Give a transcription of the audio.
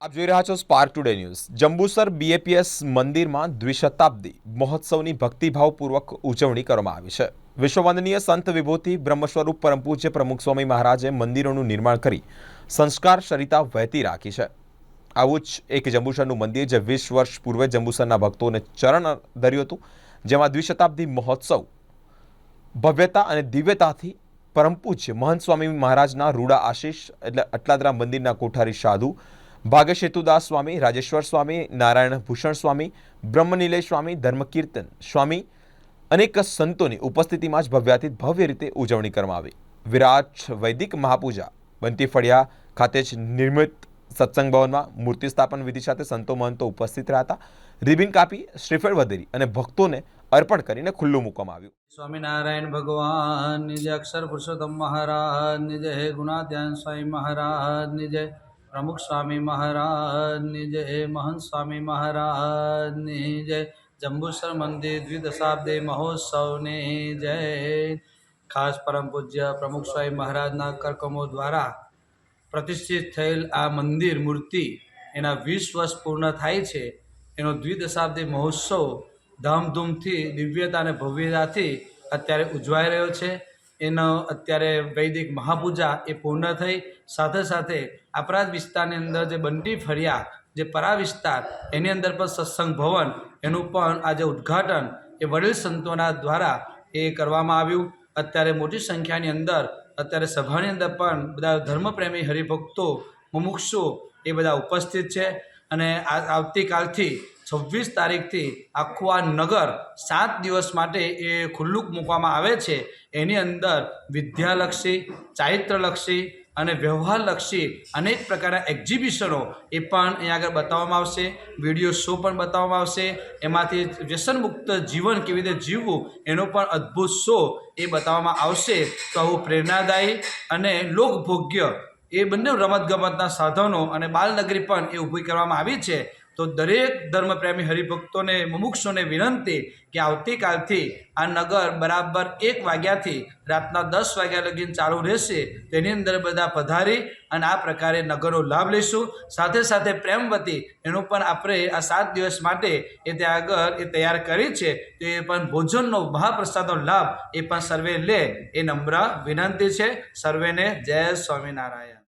આપ જોઈ રહ્યા છો Spark Today News Jambusar BAPS મંદિરમાં દ્વિશતાબ્દી મહોત્સવની ભક્તિભાવપૂર્વક ઉજવણી કરવામાં આવી છે. વિશ્વવંદનીય સંત વિભૂતિ બ્રહ્મસ્વરૂપ પરમ પૂજ્ય પ્રમુખ સ્વામી મહારાજે મંદિરોનું નિર્માણ કરી સંસ્કાર સરિતા વહેતી રાખી છે. આવું જ એક જંબુસરનું મંદિર જે વીસ વર્ષ પૂર્વે જંબુસરના ભક્તોને ચરણ ધર્યું હતું, જેમાં દ્વિશતાબ્દી મહોત્સવ, ભવ્યતા અને દિવ્યતાથી પરમ પૂજ્ય મહંત સ્વામી મહારાજના રૂડા આશીષ એટલે અટલાદરા મંદિરના કોઠારી સાધુ ભાગેશ સ્વામી રાજેશ્વર સ્વામી નારાયણ ભૂષણ સ્વામી બ્રહ્મનિલય સ્વામી ધર્મકીર્તન સ્વામી અનેક સંતોની ઉપસ્થિતિમાં જ ભવ્યાતીત ભવ્ય રીતે ઉજવણી કરવામાં આવી વિરાટ વૈદિક મહાપૂજા બંતી ફળિયા ખાતે જ નિર્મિત સત્સંગ ભવનમાં મૂર્તિ સ્થાપન વિધિ સાથે સંતો મહંતો ઉપસ્થિત રહ્યા હતા રિબિન કાપી શ્રીફળ વધેરી અને ભક્તોને અર્પણ કરીને ખુલ્લું મૂકવામાં આવ્યું સ્વામિનારાયણ ભગવાન નિજ અક્ષર પુરુષોત્તમ મહારાજ નિજ હે ગુણાધ્યાન સ્વામી મહારાજ નિજ પ્રમુખ સ્વામી મહારાજ જય હે મહંત સ્વામી મહારાજ જય, જંબુસર મંદિર દ્વિદશાબ્દી મહોત્સવની જય. ખાસ પરમ પૂજ્ય પ્રમુખ સ્વામી મહારાજના કરકમો દ્વારા પ્રતિષ્ઠિત થયેલ આ મંદિર મૂર્તિ એના વીસ વર્ષ પૂર્ણ થાય છે. એનો દ્વિદશાબ્દી મહોત્સવ ધામધૂમથી દિવ્યતા અને ભવ્યતાથી અત્યારે ઉજવાઈ રહ્યો છે. એનો અત્યારે વૈદિક મહાપૂજા એ પૂર્ણ થઈ. સાથે સાથે આપણા જ વિસ્તારની અંદર જે બંટી ફર્યા, જે પરા વિસ્તાર, એની અંદર પણ સત્સંગ ભવન, એનું પણ આજે ઉદ્ઘાટન એ વડીલ સંતોના દ્વારા એ કરવામાં આવ્યું. અત્યારે મોટી સંખ્યાની અંદર, અત્યારે સભાની અંદર પણ બધા ધર્મપ્રેમી હરિભક્તો, મુમુક્ષુ એ બધા ઉપસ્થિત છે. અને આવતીકાલથી છવ્વીસ તારીખથી આખું આ નગર સાત દિવસ માટે એ ખુલ્લું મૂકવામાં આવે છે. એની અંદર વિદ્યાલક્ષી, ચારિત્રલક્ષી અને વ્યવહારલક્ષી અનેક પ્રકારના એક્ઝિબિશનો એ પણ અહીંયા આગળ બતાવવામાં આવશે. વીડિયો શો પણ બતાવવામાં આવશે. એમાંથી વ્યસનમુક્ત જીવન કેવી રીતે જીવવું એનો પણ અદ્ભુત શો એ બતાવવામાં આવશે. તો આવું પ્રેરણાદાયી અને લોકભોગ્ય એ બંને રમતગમતના સાધનો અને બાલનગરી પણ એ ઊભી કરવામાં આવી છે. તો દરેક ધર્મપ્રેમી હરિભક્તોને, મુમુક્ષોને વિનંતી કે આવતીકાલથી આ નગર બરાબર એક વાગ્યાથી રાતના દસ વાગ્યા લગીન ચાલુ રહેશે. તેની અંદર બધા પધારી અને આ પ્રકારે નગરનો લાભ લઈશું. સાથે સાથે પ્રેમવતી, એનું પણ આપણે આ સાત દિવસ માટે એ ત્યાં આગળ એ તૈયાર કરી છે, તો એ પણ ભોજનનો, મહાપ્રસાદનો લાભ એ પણ સર્વે લે એ નમ્ર વિનંતી છે. સર્વેને જય સ્વામિનારાયણ.